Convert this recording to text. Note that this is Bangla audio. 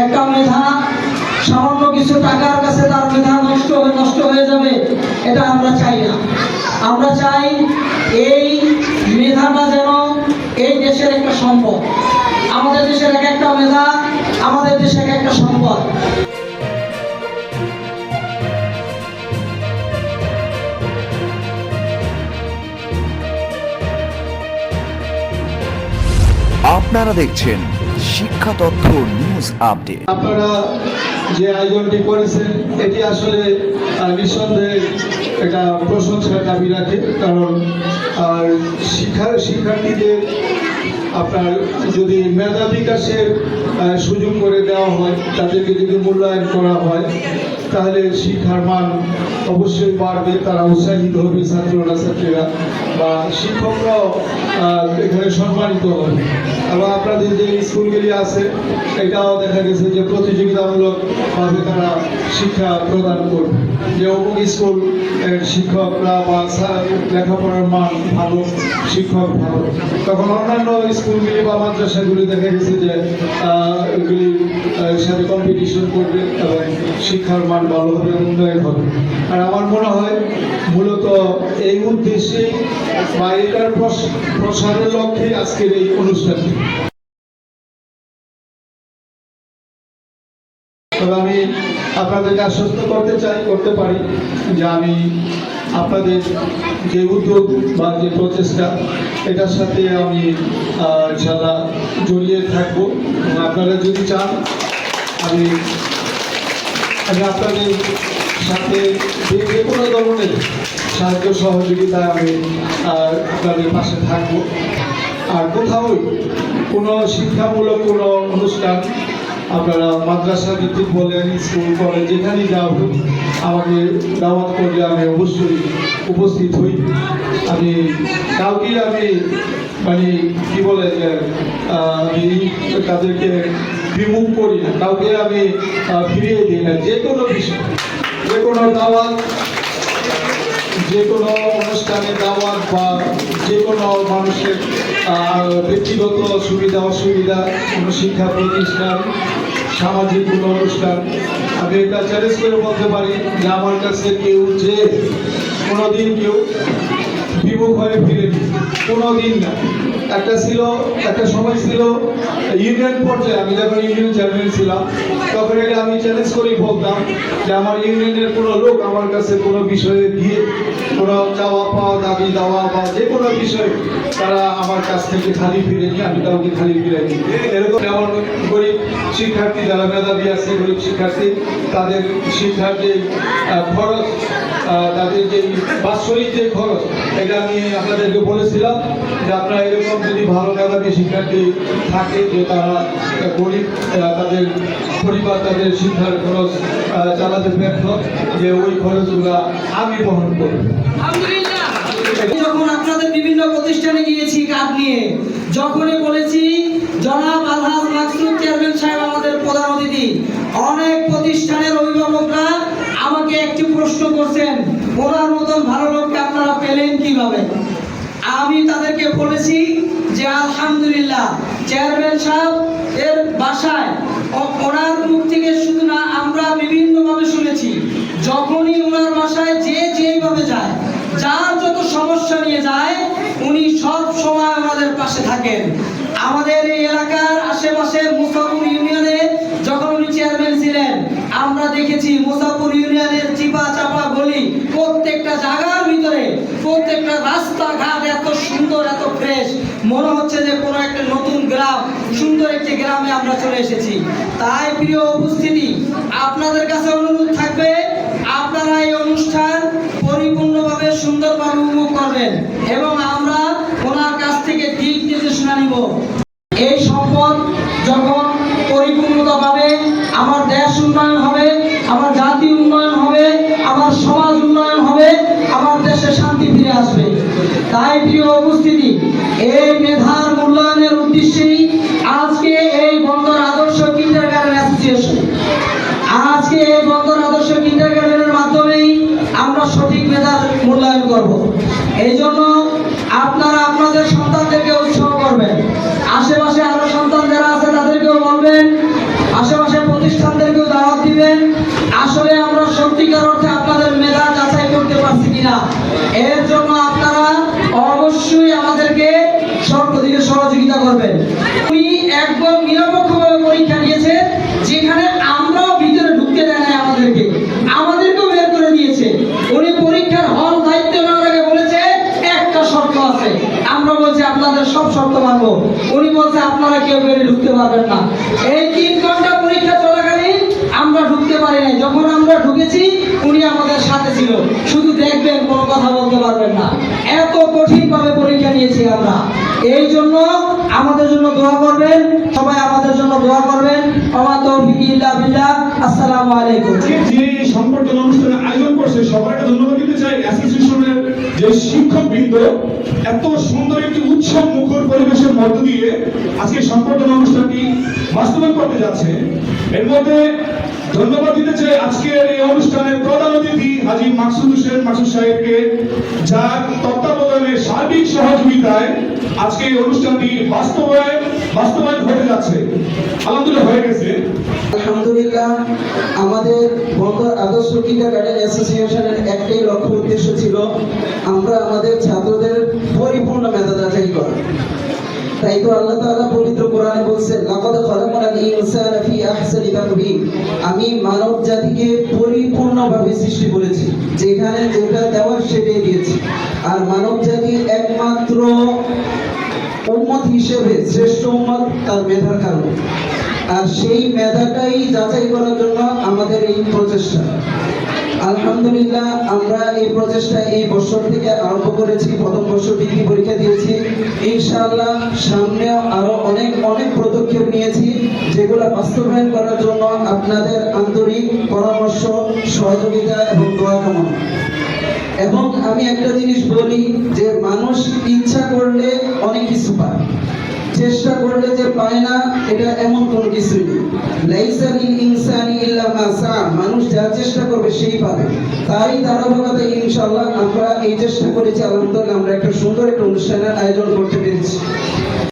একটা মেধা, সামান্য কিছু টাকার কাছে তার মেধা নষ্ট হয়ে নষ্ট হয়ে যাবে, এটা আমরা চাই না। আমরা চাই এই মেধাটা যেন এই দেশের একটা সম্পদ। আমাদের দেশের এক একটা মেধা, আমাদের দেশের এক একটা সম্পদ। আপনারা দেখছেন শিক্ষা তথ্য নিউজ আপডেট আপনারা যে আয়োজনটি করেছেন, এটি আসলে নিঃসন্দেহে এটা প্রশংসার দাবি রাখে, কারণ, আর শিক্ষা, শিক্ষার্থীদের আপনার যদি মেধা বিকাশের সুযোগ করে দেওয়া হয়, তাদেরকে যদি মূল্যায়ন করা হয় তাহলে শিক্ষার মান অবশ্যই বাড়বে। তারা উৎসাহিত হবে ছাত্ররা, ছাত্রীরা বা শিক্ষকরাও এখানে সম্মানিত হবে। এবং আপনাদের যে স্কুলগুলি আছে, এটাও দেখা গেছে যে প্রতিযোগিতামূলকভাবে তারা শিক্ষা প্রদান করবে। যে অমুক স্কুল শিক্ষকরা বা লেখাপড়ার মান ভালো, শিক্ষক ভালো। তখন অন্যান্য স্কুলগুলি বা মাদ্রাসাগুলি দেখা গেছে যে এগুলি সাথে কম্পিটিশন করবে এবং শিক্ষার মান ভালো হবে উন্নয়ন হবে আর আমার মনে হয় মূলত এই উদ্দেশ্যেই বা এটার প্রসারের লক্ষ্যে আজকের এই অনুষ্ঠানটি। তবে আমি আপনাদেরকে আশ্বস্ত করতে চাই, করতে পারি যে আমি আপনাদের যে উদ্যোগ বা যে প্রচেষ্টা, এটার সাথে আমি ইনশাল্লাহ জড়িয়ে থাকব। আপনারা যদি চান, আমি আমি আপনাদের সাথে যে কোনো ধরনের সাহায্য সহযোগিতায় আমি আপনাদের পাশে থাকব। আর কোথাও কোনো শিক্ষামূলক কোনো অনুষ্ঠান আপনারা মাদ্রাসা ভিত্তিক বলেন, স্কুল, কলেজ, যেখানেই যাওয়া হোক, আমাকে দাওয়াত করলে আমি অবশ্যই উপস্থিত হই। আমি কাউকে আমি মানে কি বলে যে আমি তাদেরকে বিমুখ করি না, কাউকে আমি ফিরিয়ে দিই না। যে কোনো বিষয়, যে কোনো দাওয়াত, যে কোনো অনুষ্ঠানে দাওয়াত বা যে কোনো মানুষের ব্যক্তিগত সুবিধা, অসুবিধা, কোনো শিক্ষা প্রতিষ্ঠান, সামাজিক কোনো অনুষ্ঠান, আমি এটা চ্যালেঞ্জ করে বলতে পারি যে আমার কাছে কেউ যে কোনোদিন কেউ বিমুখ হয়ে ফিরেনি কোনোদিন না। একটা ছিল, একটা সময় ছিল, ইউনিয়ন পর্যায়ে আমি যখন ইউনিয়ন চেয়ারম্যান ছিলাম, তখন এটা আমি চ্যালেঞ্জ করেই বলতাম যে আমার ইউনিয়নের কোনো লোক আমার কাছে কোনো বিষয়ে দিয়ে কোনো চাওয়া পাওয়া, দাবি দেওয়া বা যে কোনো বিষয়ে তারা আমার কাছ থেকে খালি ফিরেনি আমি কাউকে খালি ফিরাইনি। এরকম যেমন গরিব শিক্ষার্থী যারা মেধাবী আছে, গরিব শিক্ষার্থী, তাদের শিক্ষার যে খরচ তাদের যে বাৎসরিক যে খরচ, এটা আমি আপনাদেরকে বলেছিলাম যে আপনারা এরকম যদি ভালো মেধাবী শিক্ষার্থী থাকে যে তারা গরিব তাদের পরিবার, তাদের শিক্ষার খরচ চালাতে ব্যর্থ, যে ওই খরচগুলা আমি বহন করব। যখন আপনাদের বিভিন্ন প্রতিষ্ঠানে গিয়েছি কার্ড নিয়ে, যখনই বলেছি, জনাব আলহাজ চেয়ারম্যান সাহেব আমাদের প্রধান অতিথি, অনেক প্রতিষ্ঠানের অভিভাবকরা আমাকে একটি প্রশ্ন করছেন, ওনার মতন ভালো লোককে আপনারা পেলেন কীভাবে? আমি তাদেরকে বলেছি যে আলহামদুলিল্লাহ চেয়ারম্যান সাহেব এর বাসায় ওনার মুখ থেকে শুধু না আমরা বিভিন্নভাবে শুনেছি, যখনই ওনার বাসায় যে যেইভাবে যায়, যার যত সমস্যা নিয়ে যায়, উনি সব সময় আমাদের পাশে থাকেন। আমাদের এই এলাকার আশেপাশের মুসাফুর ইউনিয়নে যখন উনি চেয়ারম্যান ছিলেন, আমরা দেখেছি মুসাফুর ইউনিয়নের চিপা চাপা গলি প্রত্যেকটা জায়গার ভিতরে, প্রত্যেকটা রাস্তাঘাট এত সুন্দর, এত ফ্রেশ মনে হচ্ছে যে কোনো একটা নতুন গ্রাম, সুন্দর একটি গ্রামে আমরা চলে এসেছি। তাই প্রিয় উপস্থিতি, আপনাদের কাছে অনুরোধ থাকবে, আপনারা এই অনুষ্ঠান পরিপূর্ণভাবে সুন্দরভাবে উপভোগ করবেন এবং প্রিয় উপস্থিতি। এই মেধার মূল্যায়নের উদ্দেশ্যেই আজকে এই বন্দর আদর্শ কিন্ডার গার্ডেন অ্যাসোসিয়েশন। আজকে এই বন্দর আদর্শ কিন্ডার গার্ডেনের মাধ্যমেই আমরা সঠিক মেধার মূল্যায়ন করব। এই জন্য আপনারা আপনাদের সন্তানদেরকে উৎসাহ করবেন। আশেপাশে আরও সন্তান যারা আছে, তাদেরকেও বলবেন। আশেপাশে প্রতিষ্ঠানদেরকেও দাওয়াত দিবেন। আসলে আমরা সত্যিকার অর্থে আপনাদের মেধা যাচাই করতে পারছি কিনা, এর জন্য আপনারা অবশ্যই আমাদেরকে সর্বদিকে সহযোগিতা করবেন। উনি একদম নিরপেক্ষভাবে পরীক্ষা নিয়েছে যেখানে আমরাও ভিতরে ঢুকতে দেয় নাই আমাদেরকে। আমাদেরকেও বের করে দিয়েছে। উনি পরীক্ষার হল দায়িত্ব নেওয়ার আগে বলেছে, একটা শর্ত আছে। আমরা বলছি, আপনাদের সব শর্ত মানবো। উনি বলছে, আপনারা কেউ বেরে ঢুকতে পারবেন না। এই তিন ঘণ্টা পরীক্ষা চলাকালীন আমরা ঢুকতে পারি নাই। যখন আমরা ঢুকেছি, উনি আমাদের সাথে ছিল শুধু দেখবেন কোনো কথা বলতে পারবেন না এত কঠিন ভাবে পরীক্ষা নিয়েছি আমরা এই জন্য আমাদের জন্য দোয়া করবেন সবাই আমাদের জন্য দোয়া করবেন আমার তৌফিক ইল্লা বিল্লাহ আসসালামু আলাইকুম আজকে যে সংবর্ধনা অনুষ্ঠানের সবাইকে ধন্যবাদ দিতে চাই অ্যাসোসিয়েশনের যে শিক্ষক বৃন্দ এত সুন্দর একটি উৎসব মুখর পরিবেশের মধ্য দিয়ে আজকে সংবর্ধনা অনুষ্ঠানটি বাস্তবায়ন করতে যাচ্ছে। এর মধ্যে ধন্যবাদ দিতে চাই আজকের এই অনুষ্ঠানের প্রধান অতিথি হাজি মাকসুদ হোসেন মাকসুদ সাহেবকে, যার তত্ত্বাবধানে সার্বিক সহযোগিতায় আজকে এই অনুষ্ঠানটি বাস্তবায়ন বাস্তবায়ন হতে যাচ্ছে। আলহামদুলিল্লাহ, হয়ে গেছে। আলহামদুলিল্লাহ, আমাদের বন্দর আদর্শ কিন্ডারগার্টেন অ্যাসোসিয়েশনের একটাই লক্ষ্য উদ্দেশ্য ছিল, আমরা আমাদের ছাত্রদের পরিপূর্ণ মেধা যাচাই করা। তাই তো আল্লাহ তাআলা পবিত্র কোরআনে বলছেন, লাকাদ খালাকনাল ফি আহসানি আমি মানব জাতিকে পরিপূর্ণভাবে সৃষ্টি করেছি, যেখানে যেটা দেওয়ার সেটাই দিয়েছি। আর মানব জাতির একমাত্র উম্মত হিসেবে, শ্রেষ্ঠ উম্মত তার মেধার কারণে। আর সেই মেধাটাই যাচাই করার জন্য আমাদের এই প্রচেষ্টা। আলহামদুলিল্লাহ, আমরা এই প্রচেষ্টা এই বছর থেকে আরম্ভ করেছি, প্রথম বছর ডিগ্রি পরীক্ষা দিয়েছি। ইনশাআল্লাহ সামনেও আরও অনেক অনেক পদক্ষেপ নিয়েছি, যেগুলো বাস্তবায়ন করার জন্য আপনাদের আন্তরিক পরামর্শ, সহযোগিতা এবং দোয়া কামনা। এবং আমি একটা জিনিস বলি যে, মানুষ ইচ্ছা করলে অনেক কিছু পায়। চেষ্টা করলে যে পায় না, এটা এমন কোনো কিছু নেই। ইনসানি যা চেষ্টা করবে সেই পাবে। তাই ধারাবাহিকতা ইনশাল্লাহ আমরা এই চেষ্টা করেছি। আলহামদুলিল্লাহ আমরা একটা সুন্দর একটা অনুষ্ঠানের আয়োজন করতে পেরেছি।